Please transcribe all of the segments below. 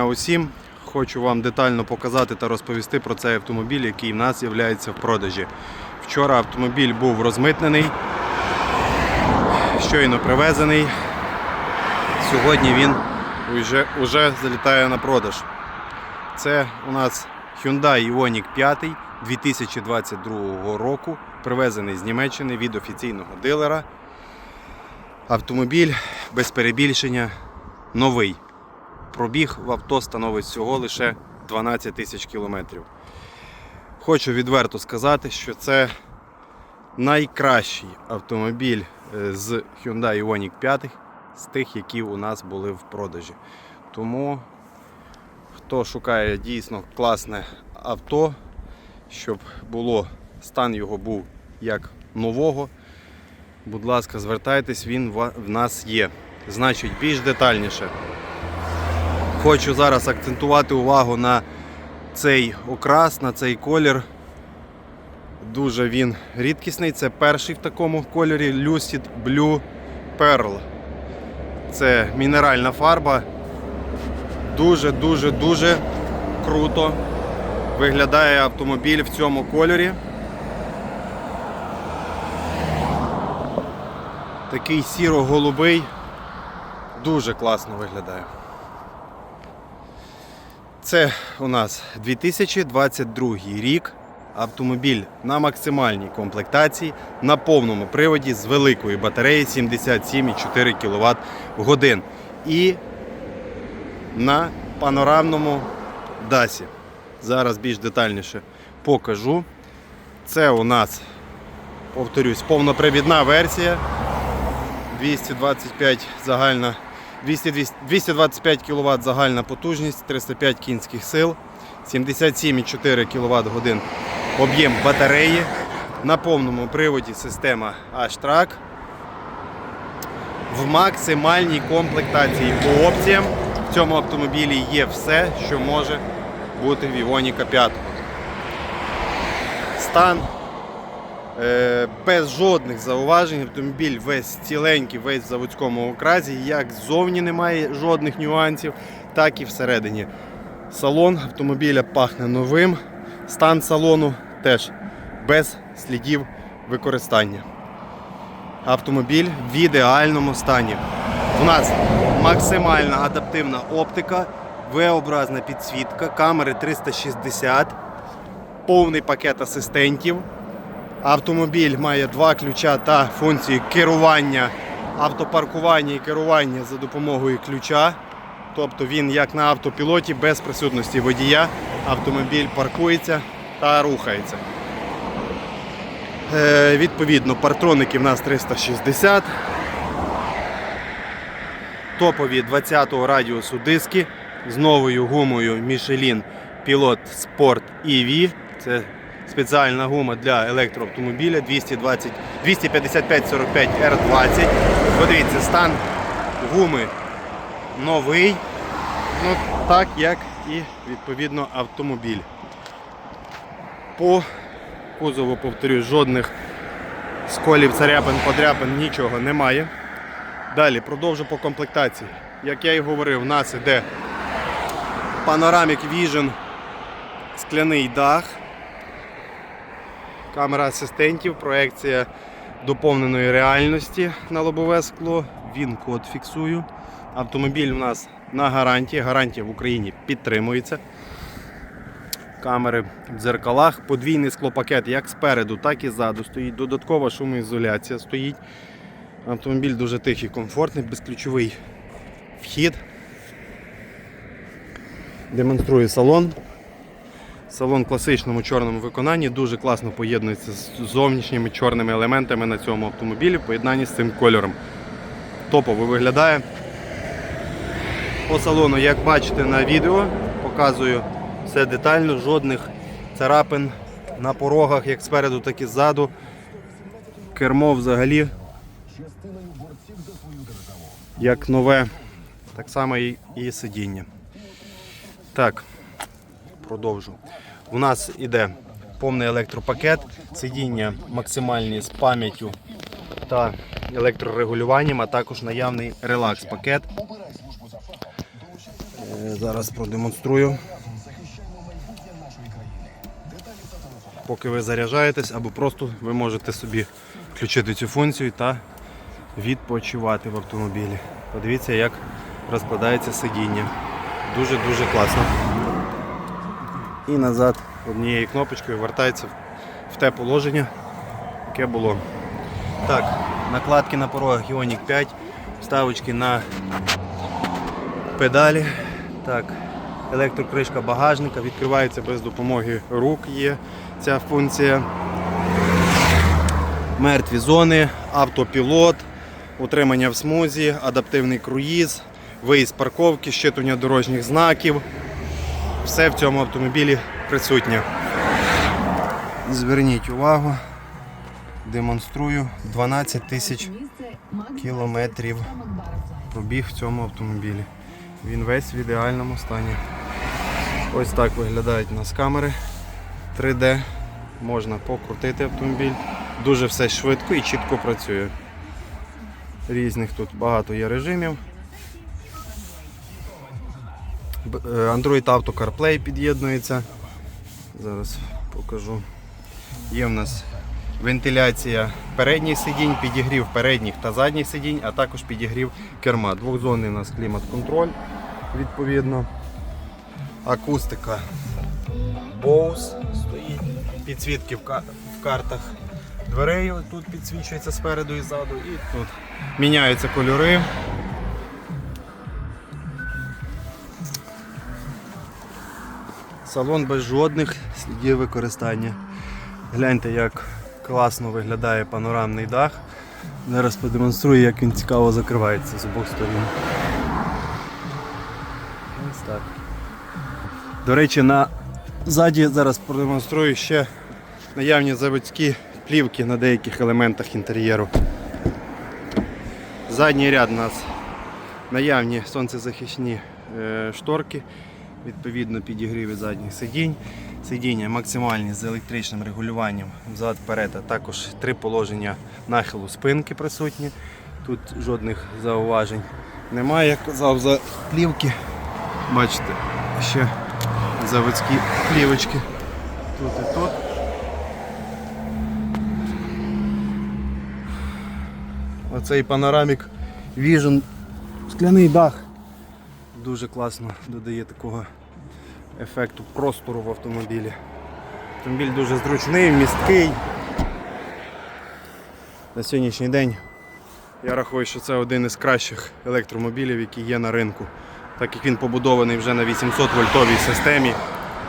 усім. Хочу вам детально показати та розповісти про цей автомобіль, який в нас є в продажі. Вчора автомобіль був розмитнений, щойно привезений. Сьогодні він вже, вже залітає на продаж. Це у нас Hyundai Ioniq 5 2022 року, привезений з Німеччини від офіційного дилера. Автомобіль без перебільшення новий. Пробіг в авто становить всього лише 12 тисяч кілометрів. Хочу відверто сказати, що це найкращий автомобіль е, з Hyundai Ioniq 5 з тих, які у нас були в продажі. Тому хто шукає дійсно класне авто, щоб було, стан його був як нового, будь ласка, звертайтесь, він в нас є. Значить, більш детальніше. Хочу зараз акцентувати увагу на цей окрас, на цей колір. Дуже він рідкісний. Це перший в такому кольорі Lucid Blue Pearl. Це мінеральна фарба. Дуже-дуже дуже круто виглядає автомобіль в цьому кольорі. Такий сіро-голубий. Дуже класно виглядає. Це у нас 2022 рік. Автомобіль на максимальній комплектації на повному приводі з великою батареєю 77,4 кВт в годин. І на панорамному дасі. Зараз більш детальніше покажу. Це у нас, повторюсь, повнопривідна версія. 225 загальна 200, 225 кВт загальна потужність, 305 кінських сил, 77,4 кВт годин об'єм батареї. На повному приводі система H-Track. В максимальній комплектації по опціям в цьому автомобілі є все, що може бути в Ioniq 5. Стан без жодних зауважень. Автомобіль весь ціленький, весь в заводському окрасі. Як ззовні немає жодних нюансів, так і всередині. Салон автомобіля пахне новим. Стан салону теж без слідів використання. Автомобіль в ідеальному стані. У нас максимальна адаптивна оптика, V-образна підсвітка, камери 360, повний пакет асистентів. Автомобіль має два ключа та функції керування, автопаркування і керування за допомогою ключа. Тобто він як на автопілоті без присутності водія. Автомобіль паркується та рухається. Е, відповідно, партроники в нас 360. Топові 20-го радіусу диски з новою гумою Michelin Pilot Sport EV. Це спеціальна гума для електроавтомобіля 220, 255-45 R20. Подивіться, стан гуми новий, ну, так як і відповідно автомобіль. По кузову, повторюю, жодних сколів, царяпин, подряпин, нічого немає. Далі продовжу по комплектації. Як я і говорив, в нас іде Panoramic Vision, скляний дах, камера асистентів, проекція доповненої реальності на лобове скло. Він код фіксую. Автомобіль у нас на гарантії. Гарантія в Україні підтримується. Камери в дзеркалах, подвійний склопакет як спереду, так і ззаду стоїть. Додаткова шумоізоляція стоїть. Автомобіль дуже тихий, комфортний, безключовий вхід. Демонструю салон. Салон в класичному чорному виконанні дуже класно поєднується з зовнішніми чорними елементами на цьому автомобілі в поєднанні з цим кольором. Топово виглядає. По салону, як бачите на відео, показую все детально, жодних царапин на порогах, як спереду, так і ззаду. Кермо взагалі як нове, так само і, сидіння. Так, продовжу. У нас іде повний електропакет, сидіння максимальні з пам'яттю та електрорегулюванням, а також наявний релакс-пакет. Е, Зараз продемонструю. Поки ви заряджаєтесь, або просто ви можете собі включити цю функцію та відпочивати в автомобілі. Подивіться, як розкладається сидіння. Дуже-дуже класно. І назад однією кнопочкою вертається в те положення, яке було. Так, накладки на порогах Ioniq 5, вставочки на педалі. Так, електрокришка багажника відкривається без допомоги рук є ця функція. Мертві зони, автопілот, утримання в смузі, адаптивний круїз, виїзд парковки, щитування дорожніх знаків. Все в цьому автомобілі присутнє. Зверніть увагу, демонструю 12 тисяч кілометрів пробіг в цьому автомобілі. Він весь в ідеальному стані. Ось так виглядають у нас камери 3D. Можна покрутити автомобіль. Дуже все швидко і чітко працює. Різних тут багато є режимів. Е, Android Auto CarPlay під'єднується. Зараз покажу. Є в нас вентиляція передніх сидінь, підігрів передніх та задніх сидінь, а також підігрів керма. Двохзонний у нас клімат-контроль, відповідно. Акустика Bose стоїть, підсвітки в картах дверей тут підсвічується спереду і ззаду, і тут міняються кольори. Салон без жодних слідів використання. Гляньте, як класно виглядає панорамний дах. Зараз продемонструю, як він цікаво закривається з обох сторін. Ось так. До речі, на ззаді зараз продемонструю ще наявні заводські плівки на деяких елементах інтер'єру. Задній ряд у нас наявні сонцезахисні е, шторки, відповідно підігріви задніх сидінь. Сидіння максимальні з електричним регулюванням взад вперед, а також три положення нахилу спинки присутні. Тут жодних зауважень немає, як казав за плівки. Бачите, ще заводські плівочки тут і тут. Оцей панорамік Vision скляний дах. Дуже класно додає такого ефекту простору в автомобілі. Автомобіль дуже зручний, місткий. На сьогоднішній день я рахую, що це один із кращих електромобілів, які є на ринку. Так як він побудований вже на 800 вольтовій системі.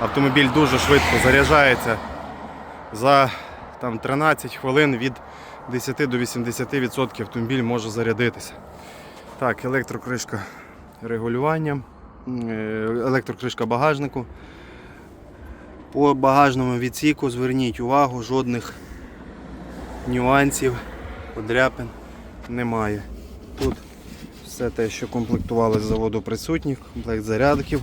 Автомобіль дуже швидко заряджається. За там, 13 хвилин від 10 до 80% автомобіль може зарядитися. Так, електрокришка регулювання, м, е, електрокришка багажнику. По багажному відсіку зверніть увагу, жодних нюансів, подряпин немає. Тут все те, що комплектували з заводу присутніх, комплект зарядків.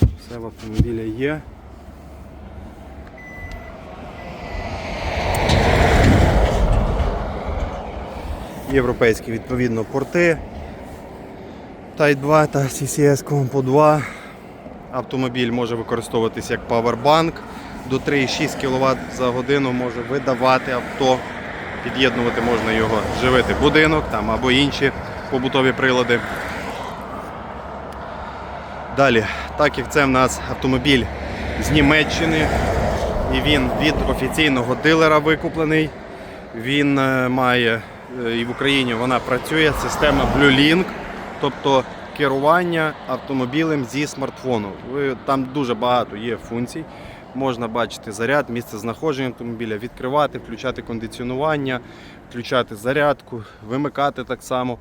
Все в автомобілі є. Європейські відповідно порти. Type 2 та CCS по 2. Автомобіль може використовуватись як павербанк до 3,6 кВт за годину може видавати авто. Під'єднувати можна його, живити будинок там, або інші побутові прилади. Далі, так як це в нас автомобіль з Німеччини, і він від офіційного дилера викуплений, він е, має е, і в Україні вона працює система BlueLink, тобто керування автомобілем зі смартфону. Там дуже багато є функцій. Можна бачити заряд, місце знаходження автомобіля, відкривати, включати кондиціонування, включати зарядку, вимикати так само.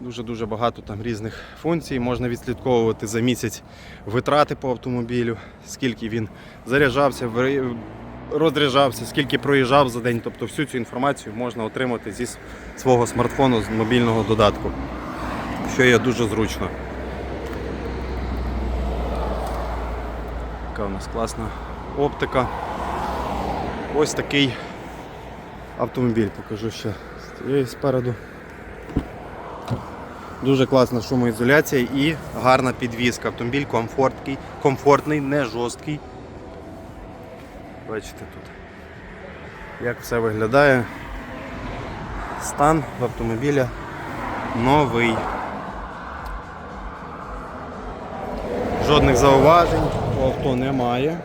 Дуже-дуже багато там різних функцій. Можна відслідковувати за місяць витрати по автомобілю, скільки він заряджався, розряджався, скільки проїжджав за день. Тобто всю цю інформацію можна отримати зі свого смартфону, з мобільного додатку, що є дуже зручно. Така у нас класна оптика. Ось такий автомобіль покажу ще з цієї спереду. Дуже класна шумоізоляція і гарна підвізка. Автомобіль комфортний, комфортний, не жорсткий. Бачите тут, як все виглядає. Стан автомобіля новий. Жодних зауважень по авто немає.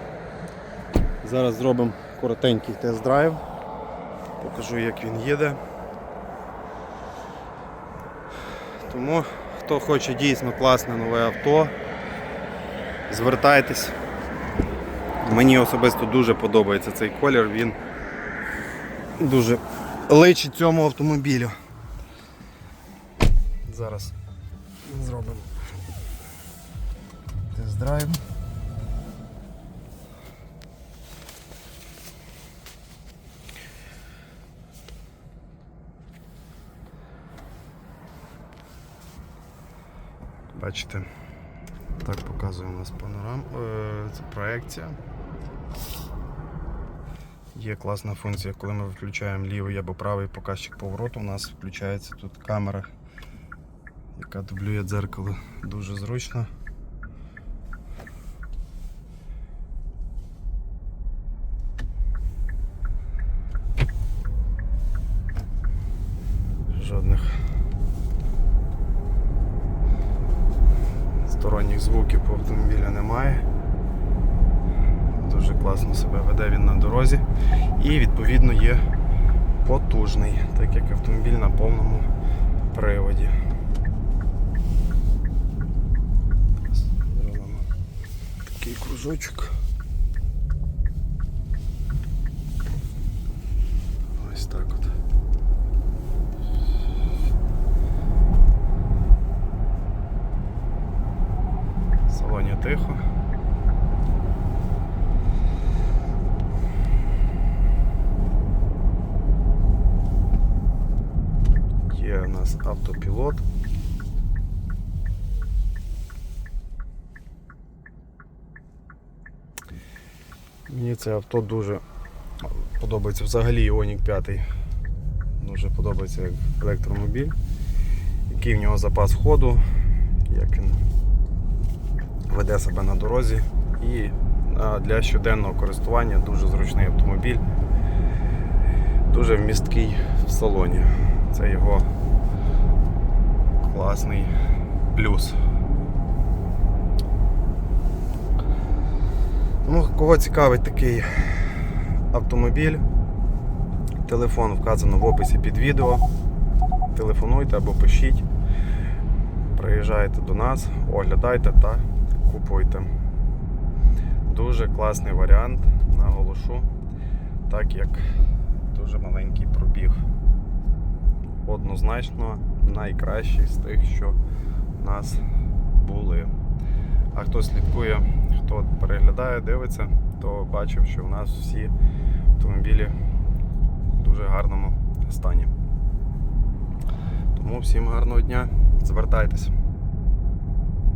Зараз зробимо коротенький тест-драйв. Покажу, як він їде. Тому, хто хоче дійсно класне нове авто, звертайтесь. Мені особисто дуже подобається цей колір, він дуже личить цьому автомобілю. Зараз зробимо тест-драйв. Бачите, так показує у нас панорам. е, Це проекція. Є класна функція, коли ми включаємо лівий або правий показчик повороту, у нас включається тут камера, яка дублює дзеркало. Дуже зручно. Жодних сторонніх звуків по автомобілю немає. Дуже класно себе веде він на дорозі і відповідно є потужний, так як автомобіль на повному приводі. Такий кружочок. Ось так от. В салоні тихо. Є у нас автопілот. Мені це авто дуже подобається. Взагалі Ioniq 5 дуже подобається як електромобіль. Який в нього запас ходу, як він веде себе на дорозі. І для щоденного користування дуже зручний автомобіль, дуже вмісткий в салоні. Це його класний плюс. Тому кого цікавить такий автомобіль, телефон вказано в описі під відео. Телефонуйте або пишіть. Приїжджайте до нас, оглядайте та купуйте. Дуже класний варіант, наголошу, так як дуже маленький пробіг. Однозначно найкращий з тих, що в нас були. А хто слідкує, хто переглядає, дивиться, то бачив, що в нас всі автомобілі в дуже гарному стані. Тому всім гарного дня, звертайтеся.